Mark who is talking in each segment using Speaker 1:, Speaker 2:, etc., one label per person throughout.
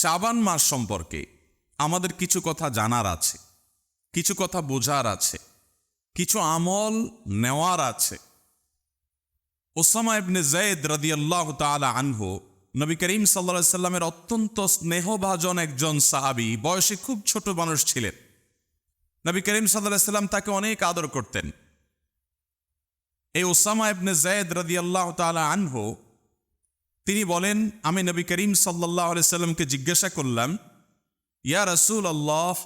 Speaker 1: শাবান মাস সম্পর্কে আমাদের কিছু কথা জানার আছে, কিছু কথা বোঝার আছে, কিছু আমল নেওয়ার আছে। ওসামা ইবনে জয়েদ রাদিয়াল্লাহ তাআলা আনহু, নবী করিম সাল্লা সাল্লামের অত্যন্ত স্নেহভাজন একজন সাহাবী, বয়সে খুব ছোট মানুষ ছিলেন। নবী করিম সাল্লাহ সাল্লাম তাকে অনেক আদর করতেন। এই ওসামা ইবনে জয়েদ রাদিয়াল্লাহ তাআলা আনহু তিনি বলেন, আমি নবী করিম সাল্লাহ সাল্লামকে জিজ্ঞাসা করলাম, ইয়া রসুল আল্লাহ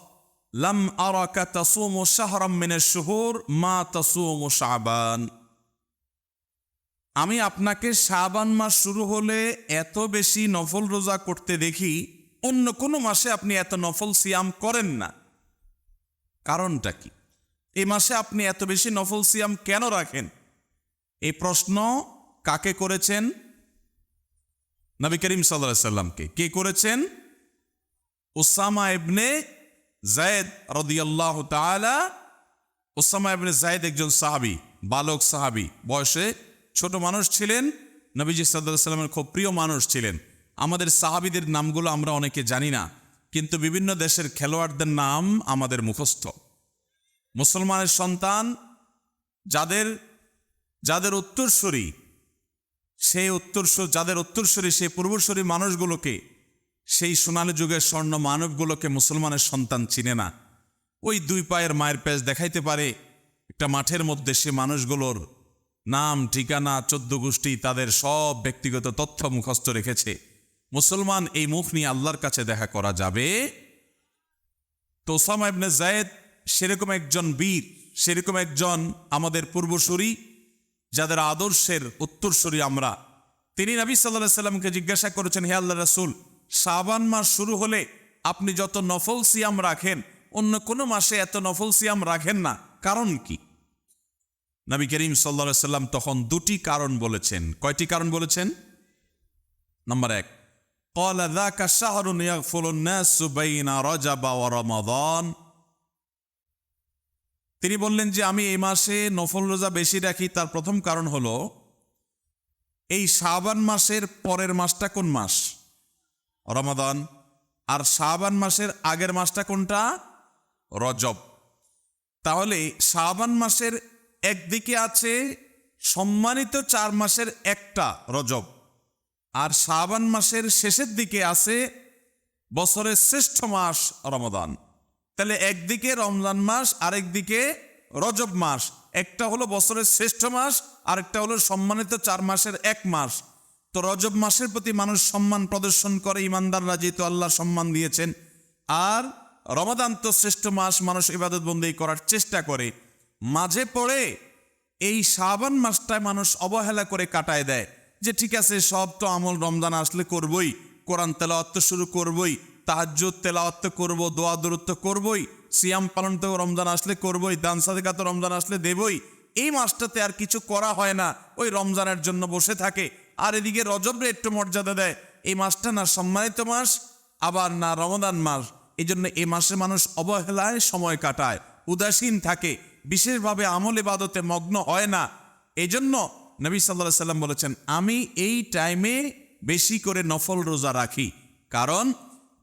Speaker 1: লাম আরাকা তাসুমু শাহরাম মিনাশ শুহুর, মা তাসুমু শাবান? আমি আপনাকে শাবান মাস শুরু হলে এত বেশি নফল রোজা করতে দেখি, অন্য কোনো মাসে আপনি এত নফল সিয়াম করেন না। কারণটা কি? এই মাসে আপনি এত বেশি নফল সিয়াম কেন রাখেন? এই প্রশ্ন কাকে করেছেন? নবী করিম সাল্লাহ সাল্লামকে কে করেছেন? ওসামা ইবনে জায়দ রদিয়াল্লাহ তাআলা ওসামা ইবনে জায়দ একজন সাহাবি, বালক সাহাবি, বয়সে ছোট মানুষ ছিলেন, নবীজি সাল্লাহ সাল্লামের খুব প্রিয় মানুষ ছিলেন। আমাদের সাহাবিদের নামগুলো আমরা অনেকে জানি না, কিন্তু বিভিন্ন দেশের খেলোয়াড়দের নাম আমাদের মুখস্থ। মুসলমানের সন্তান যাদের যাদের উত্তরস্বরী সেই উত্তরস্বর যাদের উত্তরস্বরী সেই পূর্বস্বরী মানুষগুলোকে, সেই সোনালী যুগের স্বর্ণ মানবগুলোকে মুসলমানের সন্তান চিনে না। ওই দুই পায়ের মায়ের পেজ দেখাইতে পারে, একটা মাঠের মধ্যে সে মানুষগুলোর নাম, ঠিকানা, চোদ্দ গোষ্ঠী তাদের সব ব্যক্তিগত তথ্য মুখস্থ রেখেছে। মুসলমান এই মুখ নিয়ে আল্লাহর কাছে দেখা করা যাবে? তো ওসামা ইবনে জায়েদ সেরকম একজন বীর, সেরকম একজন আমাদের পূর্বসূরি যাদের আদর্শের উত্তরসূরি আমরা। তিনি নবী সাল্লাহ সাল্লামকে জিজ্ঞাসা করেছেন, হে আল্লাহ রাসুল, শাবান মাস শুরু হলে আপনি যত নফল সিয়াম রাখেন, অন্য কোনো মাসে এত নফল সিয়াম রাখেন না। কারণ কি? নবী করিম সাল্লা সাল্লাম তখন দুটি কারণ বলেছেন। কয়টি কারণ বলেছেন? নম্বর এক কলা দা কাশাহরুন ইয়াগফুলুন নাসু বাইনা রজাবা ওয়া রমাদান। তিনি বললেন যে, আমি এই মাসে নফল রোজা বেশি রাখি। তার প্রথম কারণ হলো, এই শাবান মাসের পরের মাসটা কোন মাস? রমাদান। আর শাবান মাসের আগের মাসটা কোনটা? রজব। তাহলে শাবান মাসের একদিকে আছে সম্মানিত চার মাসের একটা রজব। আর শাবান মাসের শেষের দিকে আছে বছরের শ্রেষ্ঠ মাস রমাদান। তাহলে একদিকে রমজান মাস, আরেকদিকে রজব মাস। একটা হলো বছরের শ্রেষ্ঠ মাস, আরেকটা হলো সম্মানিত চার মাসের এক মাস। তো রজব মাসের প্রতি মানুষ সম্মান প্রদর্শন করে, ইমানদাররা যেহেতু আল্লাহ সম্মান দিয়েছেন। আর রমাদান তো শ্রেষ্ঠ মাস, মানুষ ইবাদত বন্দি করার চেষ্টা করে। মাঝে পড়ে এই শাবান মাসটায় মানুষ অবহেলা করে কাটায় দেয়। যে ঠিক আছে, সব তো আমল রমজান আসলে করবই, কোরআন তেলাওয়াত তো শুরু করবই তাহাজ্জুদ, তেলাওয়াত করব দোয়া দূরত্ব করবই, সিয়াম পালন তো রমজান আসলে করবই, দান, সাদিকা তো রমজান আসলে দেবই। এই মাসটাতে আর কিছু করা হয় না, ওই রমজানের জন্য বসে থাকে। আর এদিকে রজবরে একটু মর্যাদা দেয়, এই মাসটা না সম্মানিত মাস, আবার না রমদান মাস। এই জন্য এই মাসে মানুষ অবহেলায় সময় কাটায়, উদাসীন থাকে, বিশেষভাবে আমল ইবাদতে মগ্ন হয় না। এই জন্য নবী সাল্লাহ সাল্লাম বলেছেন, আমি এই টাইমে বেশি করে নফল রোজা রাখি। কারণ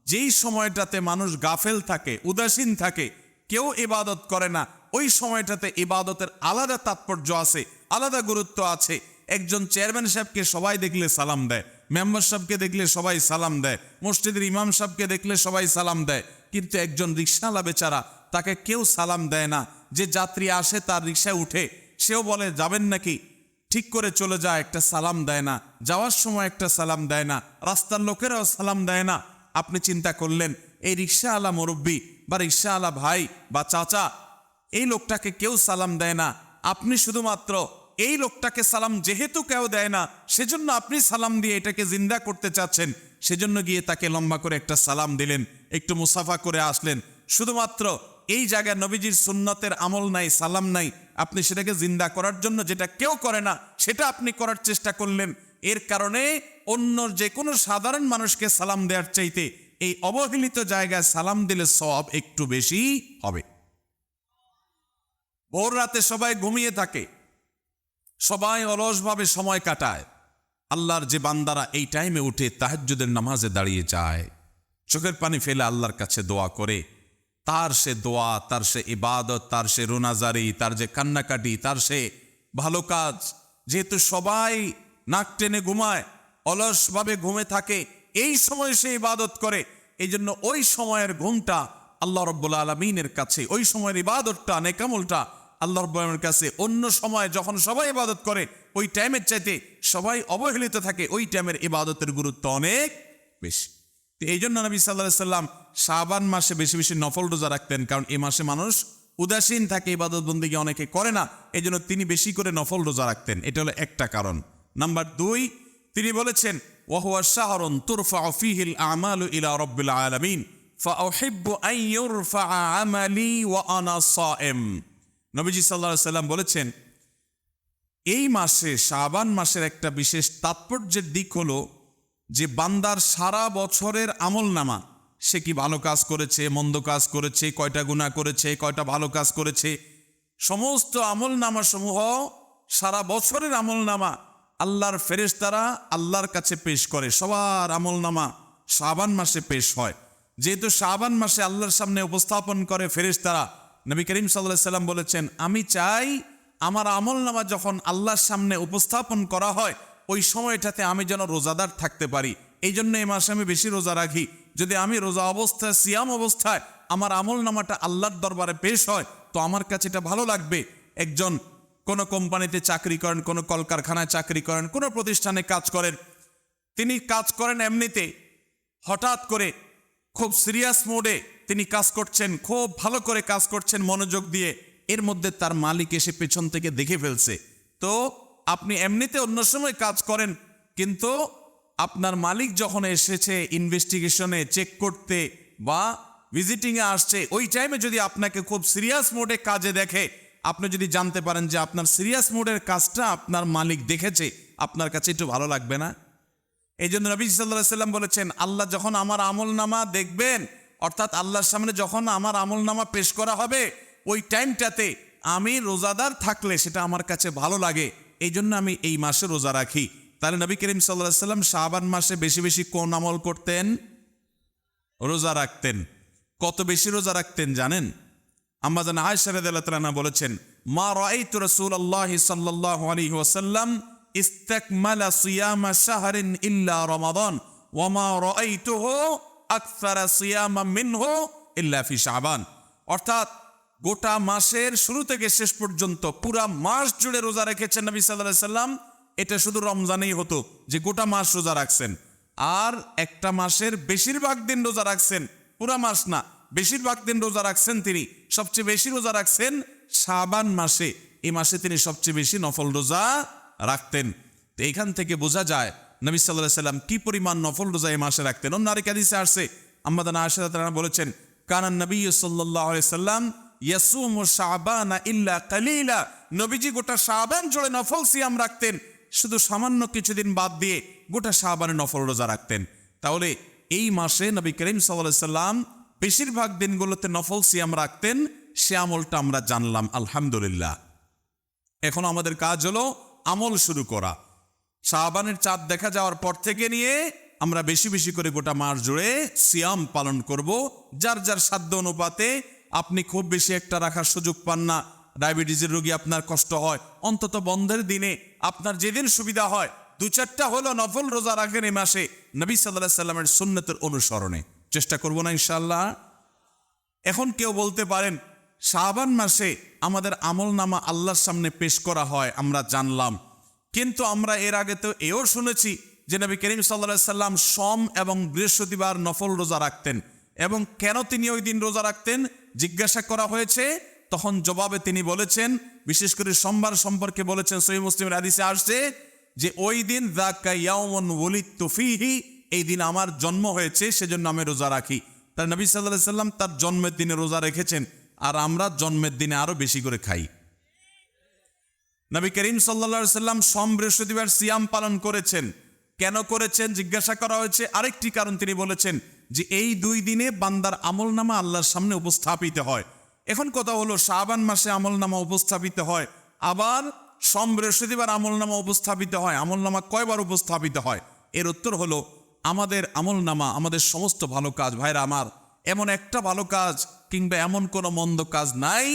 Speaker 1: যেই সময়টাতে মানুষ গাফেল থাকে, উদাসীন থাকে, কেউ ইবাদত করে না, ওই সময়টাতে ইবাদতের আলাদা তাৎপর্য আছে, আলাদা গুরুত্ব আছে। একজন চেয়ারম্যান সাহেবকে সবাই দেখলে সালাম দেয়, মেম্বার সাহেবকে দেখলে সবাই সালাম দেয়, মসজিদের ইমাম সাহেবকে দেখলে সবাই সালাম দেয়। কিন্তু একজন রিক্সাওয়ালা বেচারা তাকে কেউ সালাম দেয় না, যে যাত্রী আসে তার রিক্সায় উঠে, সেও বলে, যাবেন নাকি? ঠিক করে চলে যায়, একটা সালাম দেয় না, যাওয়ার সময় একটা সালাম দেয় না, রাস্তার লোকেরাও সালাম দেয় না। আপনি চিন্তা করলেন, এই রিক্সাওয়ালা মুরব্বী বা রিক্সাওয়ালা ভাই বা চাচা, এই লোকটাকে কেউ সালাম দেয় না। আপনি শুধুমাত্র এই লোকটাকে সালাম যেহেতু কেউ দেয় না, সেজন্য আপনি সালাম দিয়ে এটাকে জিন্দা করতে চাচ্ছেন। সেজন্য গিয়ে তাকে লম্বা করে একটা সালাম দিলেন, একটু মুসাফা করে আসলেন। শুধুমাত্র এই জায়গায় নবীজির সুন্নতের আমল নাই, সালাম নাই। আপনি সেটাকে জিন্দা করার জন্য যেটা কেউ করে না, সেটা আপনি করার চেষ্টা করলেন। এর কারণে অন্য যে কোনো সাধারণ মানুষকে সালাম দেওয়ার চাইতে এই অবহেলিত জায়গায় সালাম দিলে সব একটু বেশি হবে। ভোর রাতে সবাই ঘুমিয়ে থাকে। সবাই অলসভাবে সময় কাটায়। আল্লাহর যে বান্দারা এই টাইমে উঠে তাহাজ্জুদের নামাজে দাঁড়িয়ে যায়। চোখের পানি ফেলে আল্লাহর কাছে দোয়া করে। তার সে দোয়া, তার সে ইবাদত, তার সে রোনাজারি, তার যে কান্নাকাটি, তার সে ভালো কাজ, যেহেতু সবাই নাক টেনে ঘুমায়, অলসভাবে ঘুমে থাকে, এই সময় সে ইবাদত করে। এই জন্য ওই সময়ের ঘুমটা আল্লাহ রব্বুল আলমিনের কাছে, ওই সময়ের ইবাদতটা, নেকামলটা আল্লাহ রব্বুলের কাছে। অন্য সময় যখন সবাই ইবাদত করে, ওই টাইমের চাইতে সবাই অবহেলিত থাকে, ওই টাইমের ইবাদতের গুরুত্ব অনেক বেশি। তো এই জন্য নবী সাল্লাহ সাল্লাম শাবান মাসে বেশি বেশি নফল রোজা রাখতেন, কারণ এ মাসে মানুষ উদাসীন থাকে ইবাদত বন্দিকে অনেকে করে না। এই তিনি বেশি করে নফল রোজা রাখতেন। এটা হলো একটা কারণ। নাম্বার দুই, তিনি বলেছেন ওয়াহুয়া শাহরুন তুরফা ফিহিল আমাল ইলা রব্বুল আলমিন নবীজি সাল্লা সাল্লাম বলেছেন, এই মাসে, শাবান মাসের একটা বিশেষ তাৎপর্যের দিক হলো যে, বান্দার সারা বছরের আমল নামা সে কি ভালো কাজ করেছে, মন্দ কাজ করেছে, কয়টা গুণা করেছে, কয়টা ভালো কাজ করেছে, সমস্ত আমল নামা সমূহ সারা বছরের আমল নামা আল্লাহর ফেরেশতারা আল্লাহর কাছে পেশ করে। সবার আমল নামা শাবান মাসে পেশ হয়। যেহেতু শাবান মাসে আল্লাহর সামনে উপস্থাপন করে ফেরেশতারা, নবী করিম সাল্লাহ সাল্লাম বলেছেন, আমি চাই আমার আমল নামা যখন আল্লাহর সামনে উপস্থাপন করা হয়, ওই সময়টাতে আমি যেন রোজাদার থাকতে পারি। এই জন্য এই মাসে আমি বেশি রোজা রাখি। যদি আমি রোজা অবস্থায়, সিয়াম অবস্থায় আমার আমল নামাটা আল্লাহর দরবারে পেশ হয়, তো আমার কাছে এটা ভালো লাগবে। একজন কোনো কোম্পানিতে চাকরি করেন, কোনো কলকারখানায় চাকরি করেন, কোনো প্রতিষ্ঠানে কাজ করেন, তিনি কাজ করেন এমনিতে। হঠাৎ করে খুব সিরিয়াস মোডে তিনি কাজ করছেন, খুব ভালো করে কাজ করছেন মনোযোগ দিয়ে। এর মধ্যে তার মালিক এসে পেছন থেকে দেখে ফেলছে, তো আপনি এমনিতে অন্য সময় কাজ করেন, কিন্তু আপনার মালিক যখন এসেছে ইনভেস্টিগেশনে চেক করতে বা ভিজিটিংয়ে আসছে, ওই টাইমে যদি আপনাকে খুব সিরিয়াস মোডে কাজে দেখে আপনি যদি জানতে পারেন যে আপনার সিরিয়াস মুডের কাজটা আপনার মালিক দেখেছে, আপনার কাছে একটু ভালো লাগবে না? এই জন্য নবী সাল্লাহ সাল্লাম বলেছেন, আল্লাহ যখন আমার আমল নামা দেখবেন, অর্থাৎ আল্লাহর সামনে যখন আমার আমল নামা পেশ করা হবে, ওই টাইমটাতে আমি রোজাদার থাকলে সেটা আমার কাছে ভালো লাগে। এই জন্য আমি এই মাসে রোজা রাখি। তাহলে নবী করিম সাল্লাহ সাল্লাম শাহবান মাসে বেশি বেশি কোন আমল করতেন? রোজা রাখতেন। কত বেশি রোজা রাখতেন জানেন? আম্মাজান আয়সারাদানা বলেছেন, মা রাইতু রাসূলুল্লাহ সাল্লাল্লাহু আলাইহি ওয়াসাল্লাম ইস্তাকমালা সিয়ামা শাহরিন ইল্লা রমাদান, ওয়া মা রাইতুহু আকসারা সিয়ামা মিনহু ইল্লা ফি শাবান। অর্থাৎ গোটা মাসের শুরু থেকে শেষ পর্যন্ত পুরা মাস জুড়ে রোজা রেখেছেন নবী আলাইহি সাল্লাম এটা শুধু রমজানেই হতো যে গোটা মাস রোজা রাখছেন। আর একটা মাসের বেশিরভাগ দিন রোজা রাখছেন, পুরা মাস না বেশিরভাগ দিন রোজা রাখছেন তিনি। সবচেয়ে বেশি রোজা রাখছেন শাবান মাসে। এই মাসে তিনি সবচেয়ে বেশি নফল রোজা রাখতেন। তো এইখান থেকে বোঝা যায় নবী সাল্লাহ সাল্লাম কি পরিমাণ নফল রোজা এই মাসে রাখতেন। অন্য আরেক হাদিসে আসছে আম্মাদান বলেছেন কানান নবী সাল্লাম ইয়াসুম ইল্লা কালিলা। নবীজি গোটা শাবান জুড়ে নফল সিয়াম রাখতেন। শুধু সামান্য কিছুদিন বাদ দিয়ে গোটা শাহবানে নফল রোজা রাখতেন। তাহলে এই মাসে নবী করিম সাল্লাহ সাল্লাম বেশিরভাগ দিনগুলোতে নফল সিয়াম রাখতেন সে আমলটা আমরা জানলাম, আলহামদুলিল্লাহ। এখন আমাদের কাজ হলো আমল শুরু করা। শাহবানের চাঁদ দেখা যাওয়ার পর থেকে নিয়ে আমরা বেশি বেশি করে গোটা মাস জুড়ে সিয়াম পালন করব। যার যার সাধ্য অনুপাতে আপনি খুব বেশি একটা রাখার সুযোগ পান না, ডায়াবেটিসের রোগী আপনার কষ্ট হয়, অন্তত বন্ধের দিনে আপনার যেদিন সুবিধা হয় দু চারটা হলো নফল রোজা রাখেন এই মাসে, নবী সাল্লাহ সাল্লামের সুন্নতের অনুসরণে। চেষ্টা করব না ইনশাল্লাহ এখন কেউ বলতে পারেন শাহবান মাসে আমাদের আমল নামা আল্লাহর সামনে পেশ করা হয়, আমরা জানলাম। কিন্তু আমরা এর আগে তো এও শুনেছি যে নবী করিম সাল্লা সাল্লাম সোম এবং বৃহস্পতিবার নফল রোজা রাখতেন এবং কেন তিনি ওই দিন রোজা রাখতেন? জিজ্ঞাসা করা হয়েছে, তখন জবাবে তিনি বলেছেন, বিশেষ করে সোমবার সম্পর্কে বলেছেন সহি মুসলিমের আদিসে আসছে যে ওই দিন ফিহি এই দিন আমার জন্ম হয়েছে, সেজন্য আমি রোজা রাখি। তার নবী সাল্লাহ সাল্লাম তার জন্মের দিনে রোজা রেখেছেন, আর আমরা জন্মের দিনে আরও বেশি করে খাই। নবী করিম সাল্লা সাল্লাম সোম বৃহস্পতিবার সিয়াম পালন করেছেন। কেন করেছেন? জিজ্ঞাসা করা হয়েছে। আরেকটি কারণ তিনি বলেছেন যে, এই দুই দিনে বান্দার আমল নামা আল্লাহর সামনে উপস্থাপিত হয়। এখন কথা হলো, শাবান মাসে আমল নামা উপস্থাপিত হয়, আবার সোম বৃহস্পতিবার আমল নামা উপস্থাপিত হয়। আমল নামা কয়বার উপস্থাপিত হয়? এর উত্তর হলো আমাদের আমল নামা, আমাদের সমস্ত ভালো কাজ, ভাইরা আমার, এমন একটা ভালো কাজ কিংবা এমন কোনো মন্দ কাজ নাই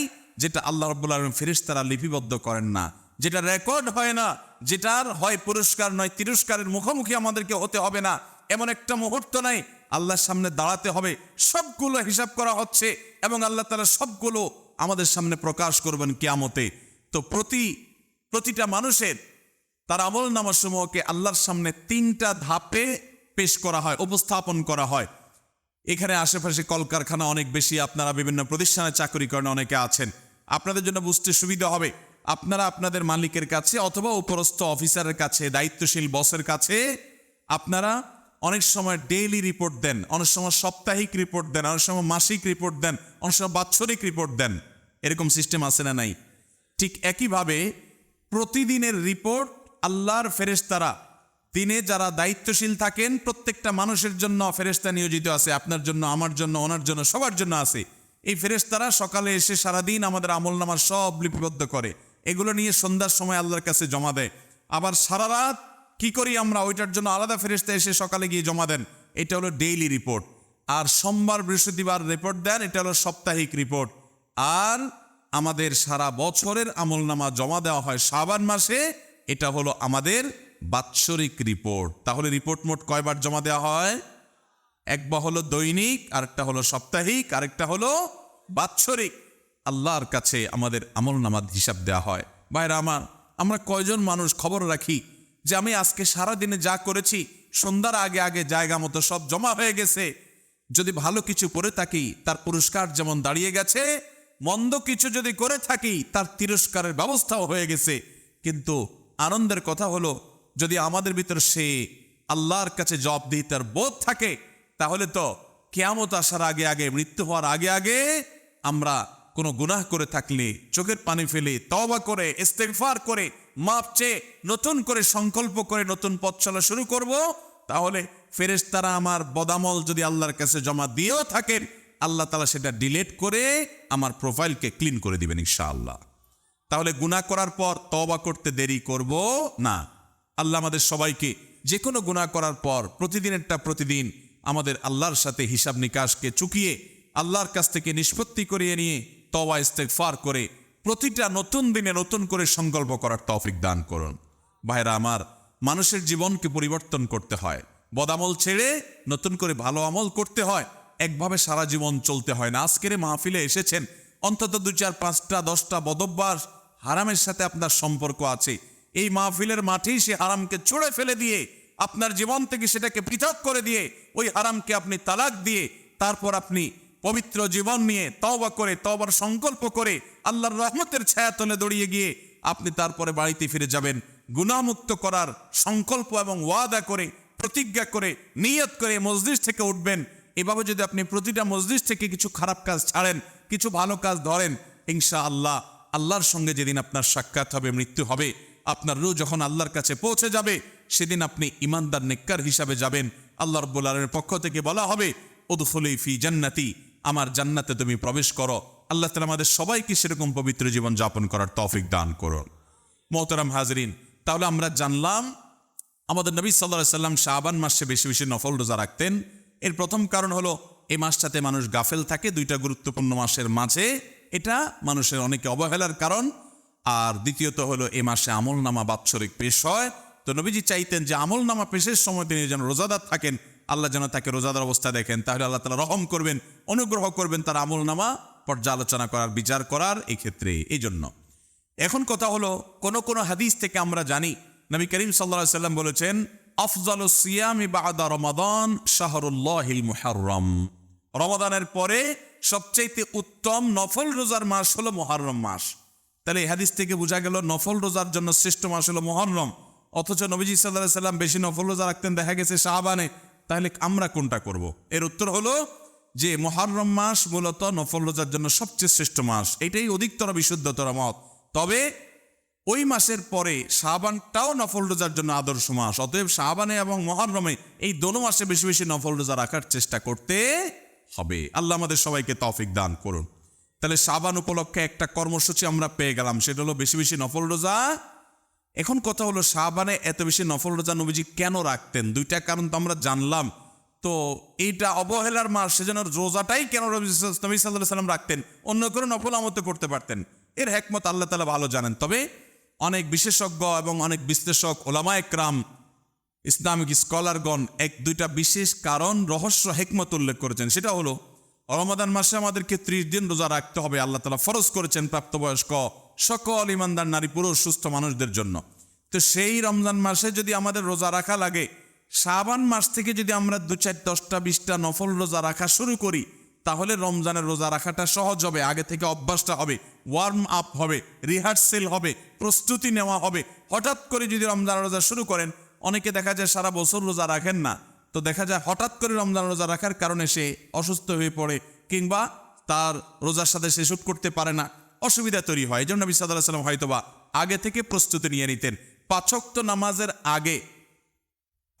Speaker 1: যেটা আল্লাহ রব্বুল আলম ফেরিস তারা লিপিবদ্ধ করেন না। যেটা রেকর্ড হয় না, যেটার হয় পুরস্কার নয়, তিরস্কারের মুখোমুখি আমাদেরকে হতে হবে না, এমন একটা মুহূর্ত নাই। আল্লাহর সামনে দাঁড়াতে হবে, সবগুলো হিসাব করা হচ্ছে এবং আল্লাহ তালা সবগুলো আমাদের সামনে প্রকাশ করবেন কেয়ামতে। তো প্রতি, প্রতিটা মানুষের তার আমল নামাসমূহকে আল্লাহর সামনে তিনটা ধাপে পেশ করা হয়, উপস্থাপন করা হয়। এখানে আশেপাশে কলকারখানা অনেক বেশি, আপনারা বিভিন্ন প্রতিষ্ঠানে চাকরি করেন অনেকে আছেন। আপনাদের জন্য বুঝতে সুবিধা হবে, আপনারা আপনাদের মালিকের কাছে অথবা উপরস্থ অফিসারের কাছে, দায়িত্বশীল বসের কাছে, আপনারা অনেক সময় ডেইলি রিপোর্ট দেন, অনেক সময় সাপ্তাহিক রিপোর্ট দেন, অনেক সময় মাসিক রিপোর্ট দেন, অনেক সময় বাৎসরিক রিপোর্ট দেন। এরকম সিস্টেম আছে না নাই? ঠিক একইভাবে প্রতিদিনের রিপোর্ট আল্লাহর ফেরেশতারা দিনে যারা দায়িত্বশীল থাকেন, প্রত্যেকটা মানুষের জন্য ফেরেস্তা নিয়োজিত আছে। আপনার জন্য, আমার জন্য, ওনার জন্য, সবার জন্য আছে। এই ফেরেস্তারা সকালে এসে সারাদিন আমাদের আমল নামার সব লিপিবদ্ধ করে। এগুলো নিয়ে সন্ধ্যার সময় আল্লাহর কাছে জমা দেয়। আবার সারা রাত কি করি আমরা? ওইটার জন্য আলাদা ফেরেশতা এসে সকালে গিয়ে জমা দেন। এটা হলো ডেইলি রিপোর্ট আর সোমবার বৃহস্পতিবার রিপোর্ট দেন, এটা হলো সাপ্তাহিক রিপোর্ট আর আমাদের সারা বছরের আমলনামা জমা দেওয়া হয় শ্রাবণ মাসে, এটা হলো আমাদের বাৎসরিক রিপোর্ট তাহলে রিপোর্ট মোট কয়বার জমা দেওয়া হয়? একবার হলো দৈনিক, আরেকটা হলো সাপ্তাহিক, আরেকটা হলো বাৎসরিক। আল্লাহর কাছে আমাদের আমল আমলনামার হিসাব দেওয়া হয়। বাইরে আমার, আমরা কয়জন মানুষ খবর রাখি যে আমি আজকে সারা দিনে যা করেছি, সন্ধ্যার আগে আগে জায়গা মতো সব জমা হয়ে গেছে। যদি ভালো কিছু করে থাকি, তার পুরস্কার যেমন দাঁড়িয়ে গেছে, মন্দ কিছু যদি করে থাকি, তার তিরস্কারের ব্যবস্থাও হয়ে গেছে। কিন্তু আনন্দের কথা হলো যদি আমাদের ভিতর সে আল্লাহর কাছে জব দিই তার বোধ থাকে, তাহলে তো কেয়ামত আসার আগে আগে, মৃত্যু হওয়ার আগে আগে আমরা কোনো গুনাহ করে থাকলে, চোখের পানি ফেলে তবা করে, ইস্তেগফার করে, মাপ চেয়ে, নতুন করে সংকল্প করে নতুন পথ চলা শুরু করব, তাহলে ফেরেশতারা আমার বদামল যদি আল্লাহর কাছে জমা দিয়েও থাকেন, আল্লাহ তালা সেটা ডিলেট করে আমার প্রোফাইলকে ক্লিন করে দিবেন ইনশাআল্লাহ। তাহলে গুনাহ করার পর তবা করতে দেরি করব না। আল্লাহ আমাদের সবাইকে যে কোনো গুনাহ করার পর, প্রতিদিনেরটা প্রতিদিন আমাদের আল্লাহর সাথে হিসাব নিকাশকে চুকিয়ে, আল্লাহর কাছ থেকে নিষ্পত্তি করিয়ে নিয়ে, তওবা, ইস্তেগফার করে প্রতিটা নতুন দিনে নতুন করে সংকল্প করার তৌফিক দান করুন। ভাইরা আমার, মানুষের জীবনকে পরিবর্তন করতে হয়। বদামল ছেড়ে নতুন করে ভালো আমল করতে হয়। একভাবে সারা জীবন চলতে হয় না। আজকের মাহফিলে এসেছেন অন্তত দু চার, পাঁচটা, দশটা বদভ্যাস হারামের সাথে আপনার সম্পর্ক আছে। এই মাহফিলের মাঠেই সে হারামকে ছুঁড়ে ফেলে দিয়ে, আপনার জীবন থেকে সেটাকে পৃথক করে দিয়ে, ওই হারামকে আপনি তালাক দিয়ে, তারপর আপনি পবিত্র জীবন নিয়ে তওবা করে, তওবার সংকল্প করে আল্লাহর রহমতের ছায়া তলে দড়িয়ে গিয়ে আপনি তারপরে বাড়িতে ফিরে যাবেন। গুণামুক্ত করার সংকল্প এবং ওয়াদা করে, প্রতিজ্ঞা করে, নিয়ত করে মসজিদ থেকে উঠবেন। এভাবে যদি আপনি প্রতিটা মসজিদ থেকে কিছু খারাপ কাজ ছাড়েন, কিছু ভালো কাজ ধরেন ইনশা আল্লাহ আল্লাহর সঙ্গে যেদিন আপনার সাক্ষাৎ হবে, মৃত্যু হবে। আপনার রু যখন আল্লাহর কাছে পৌঁছে যাবে, সেদিন আপনি ইমানদার নেককার হিসাবে যাবেন। আল্লাহ রব্বুল আলমের পক্ষ থেকে বলা হবে ওদফুলি ফি জান্নাতি, আমার জান্নাতে তুমি প্রবেশ করো। আল্লাহ তালা আমাদের সবাইকে সেরকম পবিত্র জীবন যাপন করার তৌফিক দান করুন। মোহতারাম হাজরিন, তাহলে আমরা জানলাম, আমাদের নবী সাল্লাহ সাল্লাম শাহবান মাসে বেশি বেশি নফল রোজা রাখতেন। এর প্রথম কারণ হলো এই মাসটাতে মানুষ গাফেল থাকে, দুইটা গুরুত্বপূর্ণ মাসের মাঝে। এটা মানুষের অনেকে অবহেলার কারণ। আর দ্বিতীয়ত হলো এ মাসে আমল নামা বাৎসরিক পেশ হয়। তো নবীজি চাইতেন যে আমল নামা পেশের সময় তিনি যেন রোজাদার থাকেন, আল্লাহ যেন তাকে রোজাদার অবস্থা দেখেন। তাহলে আল্লাহ তালা রহম করবেন, অনুগ্রহ করবেন তার আমল নামা পর্যালোচনা করার, বিচার করার এই ক্ষেত্রে। এই জন্য। এখন কথা হলো, কোন কোন হাদিস থেকে আমরা জানি, নবী করিম সাল্লা সাল্লাম বলেছেন, আফজাল সিয়ামি বাদা রমাদান শাহরুল্লাহিল মুহাররম। রমাদানের পরে সবচাইতে উত্তম নফল রোজার মাস হলো মহরম মাস। তাহলে এই হাদিস থেকে বোঝা গেল নফল রোজার জন্য শ্রেষ্ঠ মাস হলো মহরম অথচ নবীজি সাল্লাহ সাল্লাম বেশি নফল রোজা রাখতেন, দেখা গেছে শাহবানে তাহলে আমরা কোনটা করব? এর উত্তর হলো যে মহরম মাস মূলত নফল রোজার জন্য সবচেয়ে শ্রেষ্ঠ মাস। এটাই অধিকতর বিশুদ্ধতর মত। তবে ওই মাসের পরে শাহবানটাও নফল রোজার জন্য আদর্শ মাস। অতএব শাহবানে এবং মহরমে এই দোনো মাসে বেশি বেশি নফল রোজা রাখার চেষ্টা করতে হবে। আল্লাহ আমাদের সবাইকে তৌফিক দান করুন। তাহলে সাবান উপলক্ষে একটা কর্মসূচি আমরা পেয়ে গেলাম, সেটা হলো বেশি বেশি নফল রোজা। এখন কথা হলো সাবানে এত বেশি নফল রোজা নবীজি কেন রাখতেন? দুইটা কারণ তো আমরা জানলাম। তো এইটা অবহেলার মাস সেজন্য রোজাটাই কেন নবী সাল্লাম রাখতেন? অন্য করে নফল আমতে করতে পারতেন। এর হেকমত আল্লাহ তালা ভালো জানেন। তবে অনেক বিশেষজ্ঞ এবং অনেক বিশ্লেষক, ওলামা একরাম, ইসলামিক স্কলারগণ এক দুইটা বিশেষ কারণ, রহস্য, হেকমত উল্লেখ করেছেন। সেটা হলো রমাদান মাসে আমাদেরকে ত্রিশ দিন রোজা রাখতে হবে। আল্লাহ তালা ফরজ করেছেন প্রাপ্তবয়স্ক সকল ইমানদার, নারী, পুরুষ, সুস্থ মানুষদের জন্য। তো সেই রমজান মাসে যদি আমাদের রোজা রাখা লাগে, শাবান মাস থেকে যদি আমরা দু চার, দশটা, বিশটা নফল রোজা রাখা শুরু করি, তাহলে রমজানের রোজা রাখাটা সহজ হবে, আগে থেকে অভ্যাসটা হবে ওয়ার্ম আপ হবে রিহার্সেল হবে, প্রস্তুতি নেওয়া হবে। হঠাৎ করে যদি রমজান রোজা শুরু করেন, অনেকে দেখা যায় সারা বছর রোজা রাখেন না। তো দেখা যায় হঠাৎ করে রমজান রোজা রাখার কারণে সে অসুস্থ হয়ে পড়ে কিংবা তার রোজার সাথে সে শুট করতে পারে না। অসুবিধা তৈরি হয়। এই জন্য নবী সাল্লাহ সাল্লাম হয়তোবা আগে থেকে প্রস্তুতি নিয়ে নিতেন। পাচক্ত নামাজের আগে,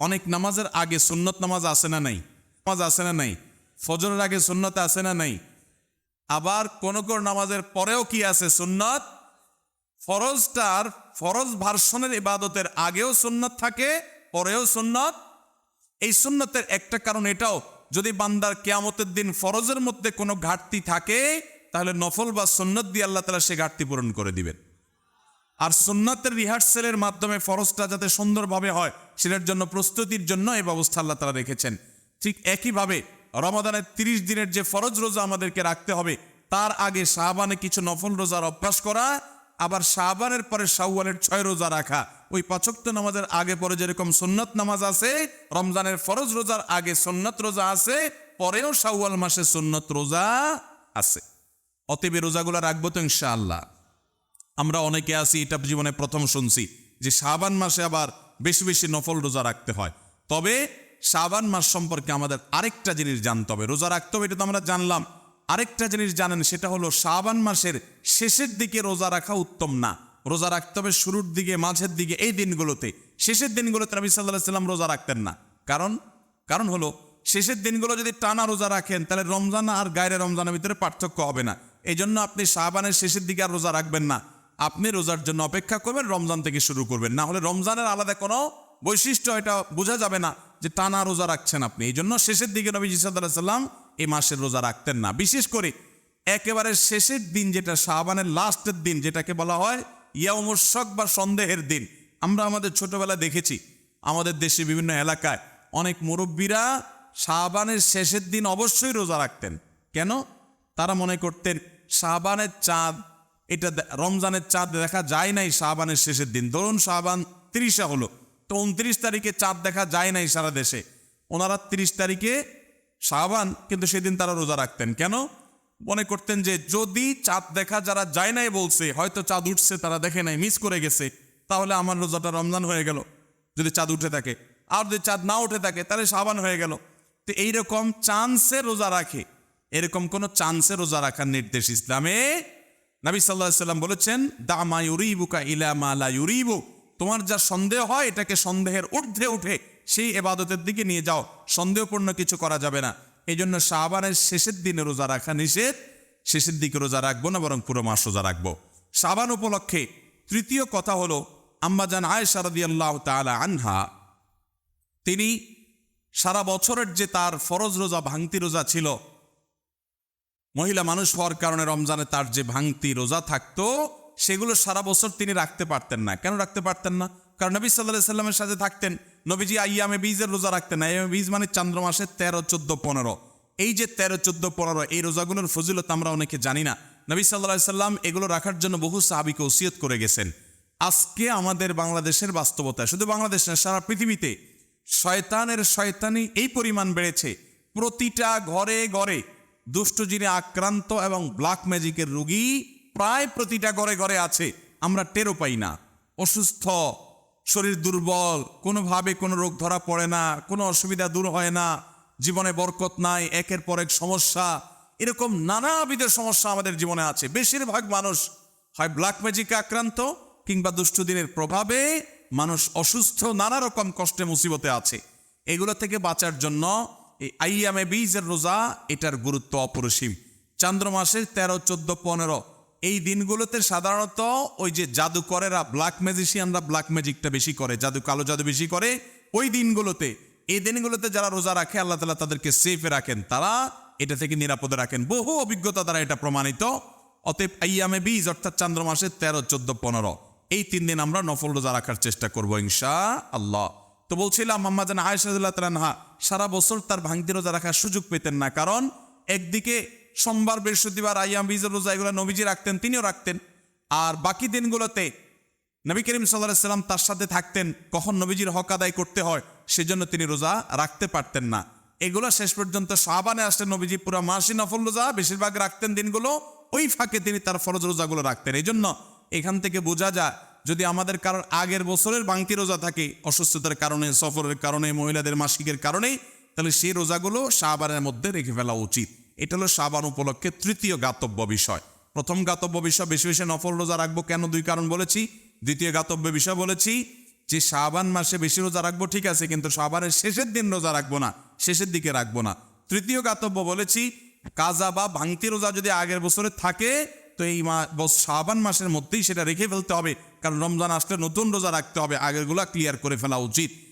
Speaker 1: অনেক নামাজের আগে সুন্নত নামাজ আসে না নাই? নামাজ আসে না নাই? ফজরের আগে সুন্নত আসে না নাই? আবার কোন কোন নামাজের পরেও কি আছে সুন্নত? ফরজটার ফরজ ভার্সনের ইবাদতের আগেও সুন্নত থাকে, পরেও সুন্নত এই সুন্নতের একটা কারণ এটাও, যদি বান্দার কেয়ামতের দিন ফরজের মধ্যে কোনো ঘাটতি থাকে, তাহলে নফল বা সুন্নত দিয়ে আল্লাহ তালা সে ঘাটতি পূরণ করে দিবেন। আর সুন্নতের রিহার্সেলের মাধ্যমে ফরজটা যাতে সুন্দরভাবে হয়, সেটার জন্য প্রস্তুতির জন্য এই ব্যবস্থা আল্লাহ তালা রেখেছেন। ঠিক একইভাবে রমাদানের তিরিশ দিনের যে ফরজ রোজা আমাদেরকে রাখতে হবে, তার আগে শাহবানে কিছু নফল রোজার অভ্যাস করা আবার শাহবানের পরে শাহওয়ালের ছয় রোজা রাখা। ওই পাচক্ত নামাজের আগে পরে যেরকম সুন্নত নামাজ আছে, রমজানের ফরজ রোজার আগে সুন্নত রোজা আছে, পরেও শাহওয়াল মাসে সুন্নত রোজা আছে। অতএব রোজাগুলো রাখব তো ইনশাআল্লাহ। আমরা অনেকে আছি, এটা জীবনে প্রথম শুনছি, যে শাবান মাসে আবার বেশি বেশি নফল রোজা রাখতে হয়। তবে শাবান মাস সম্পর্কে আমাদের আরেকটা জিনিস জানতে হবে, রোজা রাখতে হবে, এটা তো আমরা জানলাম। আরেকটা জিনিস জানেন, সেটা হলো শাবান মাসের শেষের দিকে রোজা রাখা উত্তম না। রোজা রাখতে হবে শুরুর দিকে, মাঝের দিকে, এই দিনগুলোতে। শেষের দিনগুলোতে নবী সাল্লাহ সাল্লাম রোজা রাখতেন না। কারণ কারণ হলো, শেষের দিনগুলো যদি টানা রোজা রাখেন, তাহলে রমজান আর গায়ের রমজানের ভিতরে পার্থক্য হবে না। এই জন্য আপনি শাহবানের শেষের দিকে আর রোজা রাখবেন না। আপনি রোজার জন্য অপেক্ষা করবেন, রমজান থেকে শুরু করবেন। না হলে রমজানের আলাদা কোনো বৈশিষ্ট্য, এটা বোঝা যাবে না যে টানা রোজা রাখছেন আপনি। এই জন্য শেষের দিকে নবী জিসাল্লাহ সাল্লাম এই মাসের রোজা রাখতেন না। বিশেষ করে একেবারে শেষের দিন যেটা শাহবানের লাস্টের দিন যেটাকে বলা হয় ইয়ামুশক বা সন্দেহের দিন। আমরা আমাদের ছোটবেলায় দেখেছি, আমাদের দেশে বিভিন্ন এলাকায় অনেক মুরব্বীরা শাহবানের শেষের দিন অবশ্যই রোজা রাখতেন। কেন? তারা মনে করতেন শাহবানের চাঁদ, এটা রমজানের চাঁদ দেখা যায় নাই শাহবানের শেষের দিন। ধরুন শাহবান তিরিশে হলো, তো উনত্রিশ তারিখে চাঁদ দেখা যায় নাই সারা দেশে। ওনারা তিরিশ তারিখে শাহবান কিন্তু সেদিন তারা রোজা রাখতেন। কেন? মনে করতেন যে যদি চাঁদ দেখা যারা যায় নাই বলছে, হয়তো চাঁদ উঠছে, তারা দেখে নাই, মিস করে গেছে, তাহলে আমার রোজাটা রমজান হয়ে গেল, যদি চাঁদ উঠে থাকে। আর যদি চাঁদ না উঠে থাকে, তাহলে শাবান হয়ে গেল। তো এইরকম চান্সে রোজা রাখে। এরকম কোন চান্সে রোজা রাখার নির্দেশ ইসলামে নবী সাল্লাহ সাল্লাম বলেছেন দা দামা ইউরিবুকা ইলামা লা ইউরিবু। তোমার যা সন্দেহ হয়, এটাকে সন্দেহের ঊর্ধ্বে উঠে সেই এবাদতের দিকে নিয়ে যাও। সন্দেহপূর্ণ কিছু করা যাবে না। এই জন্য শাহবানের শেষের দিনে রোজা রাখা নিষেধ। শেষের দিকে রোজা রাখব না, বরং পুরো মাস রোজা রাখব। শাবান উপলক্ষে তৃতীয় কথা হলো, আম্মাজান আয়েশা রাদিয়াল্লাহু তাআলা আনহা। তিনি সারা বছরের যে তার ফরজ রোজা, ভাঙতি রোজা ছিল, মহিলা মানুষ হওয়ার কারণে রমজানে তার যে ভাঙতি রোজা থাকতো, সেগুলো সারা বছর তিনি রাখতে পারতেন না। কেন রাখতে পারতেন না? কারণ নবী সাল্লাহ সাল্লামের সাথে থাকতেন। নবীজি আইয়ামে বীজের রোজা রাখতেন আইয়ামে বীজ মানে চন্দ্র মাসে তেরো, চোদ্দ, পনেরো। এই যে তেরো, চোদ্দ, পনেরো, এই রোজাগুলোর ফজিলত আমরা অনেকে জানি না। নবী সাল্লাহ সাল্লাম এগুলো রাখার জন্য বহু সাহাবিকে ওসিয়ত করে গেছেন। আজকে আমাদের বাংলাদেশের বাস্তবতা, শুধু বাংলাদেশ না, সারা পৃথিবীতে শয়তানের শয়তানি এই পরিমাণ বেড়েছে। প্রতিটা ঘরে ঘরে দুষ্ট জিনে আক্রান্ত এবং ব্ল্যাক ম্যাজিকের রোগী প্রায় প্রতিটা ঘরে ঘরে আছে। আমরা টেরও পাই না। অসুস্থ শরীর দুর্বল, কোনোভাবে কোনো রোগ ধরা পড়ে না, কোনো অসুবিধা দূর হয় না, জীবনে বরকত নাই, একের পর এক সমস্যা, এরকম নানাবিধের সমস্যা আমাদের জীবনে আছে। বেশিরভাগ মানুষ হয় ব্ল্যাক ম্যাজিকে আক্রান্ত কিংবা দুষ্টু দিনের প্রভাবে মানুষ অসুস্থ নানা রকম কষ্টে, মুসিবতে আছে। এগুলো থেকে বাঁচার জন্য এই আইয়ামে বীজের রোজা, এটার গুরুত্ব অপরিসীম। চান্দ্র মাসের তেরো, চোদ্দ, পনেরো এই দিনগুলোতে সাধারণত ওই যে জাদুকরেরা ব্ল্যাক ম্যাজিশিয়ানরা ব্ল্যাক ম্যাজিকটা বেশি করে, জাদু, কালো জাদু বেশি করে, ওই দিনগুলোতে, এই দিনগুলোতে যারা রোজা রাখে, আল্লাহ তালা তাদেরকে সেফে রাখেন। তারা এটা থেকে নিরাপদে রাখেন। বহু অভিজ্ঞতা দ্বারা এটা প্রমাণিত। অতএব আইয়ামে বীজ, অর্থাৎ চান্দ্র মাসের তেরো, চোদ্দ, পনেরো, এই তিন দিন আমরা নফল রোজা রাখার চেষ্টা করব ইনশা আল্লাহ তো বলছিলাম আম্মাজান আয়সাদুল্লাহ তালানহা সারা বছর তার ভাঙতি রোজা রাখার সুযোগ পেতেন না। কারণ একদিকে সোমবার বৃহস্পতিবার আইয়াম বীজের রোজা এগুলো নবীজি রাখতেন, তিনিও রাখতেন। আর বাকি দিনগুলোতে নবী করিম সাল্লাহ সাল্লাম তার সাথে থাকতেন, কখন নবীজির হক আদায় করতে হয় সেজন্য তিনি রোজা রাখতে পারতেন না। এগুলো শেষ পর্যন্ত সাবানে আসলেন নবীজি, পুরো মাসি নফল রোজা, বেশিরভাগ রাখতেন দিনগুলো ওই ফাঁকে তিনি তার ফরজ রোজাগুলো রাখতেন। এই জন্য এখান থেকে বোঝা যায়, যদি আমাদের কারোর আগের বছরের বাংতি রোজা থাকে, অসুস্থতার কারণে, সফরের কারণে, মহিলাদের মাসিকের কারণে, তাহলে সেই রোজাগুলো শাহবানের মধ্যে রেখে ফেলা উচিত। এটা হলো সাবান উপলক্ষে তৃতীয় গাতব্য বিষয়। প্রথম গাতব্য বিষয় বেশি বেশি নফল রোজা রাখব কেন? দুই কারণ বলেছি। দ্বিতীয় গাতব্য বিষয় বলেছি যে শাহবান মাসে বেশি রোজা রাখব, ঠিক আছে, কিন্তু শাহবানের শেষের দিন রোজা রাখব না, শেষের দিকে রাখব না। তৃতীয় গাতব্য বলেছি, কাজা বা ভাঙতি রোজা যদি আগের বছরে থাকে, তো এই বস- মাসের মধ্যেই সেটা রেখে ফেলতে হবে। কারণ রমজান আসলে নতুন রোজা রাখতে হবে। আগেরগুলা ক্লিয়ার করে ফেলা উচিত।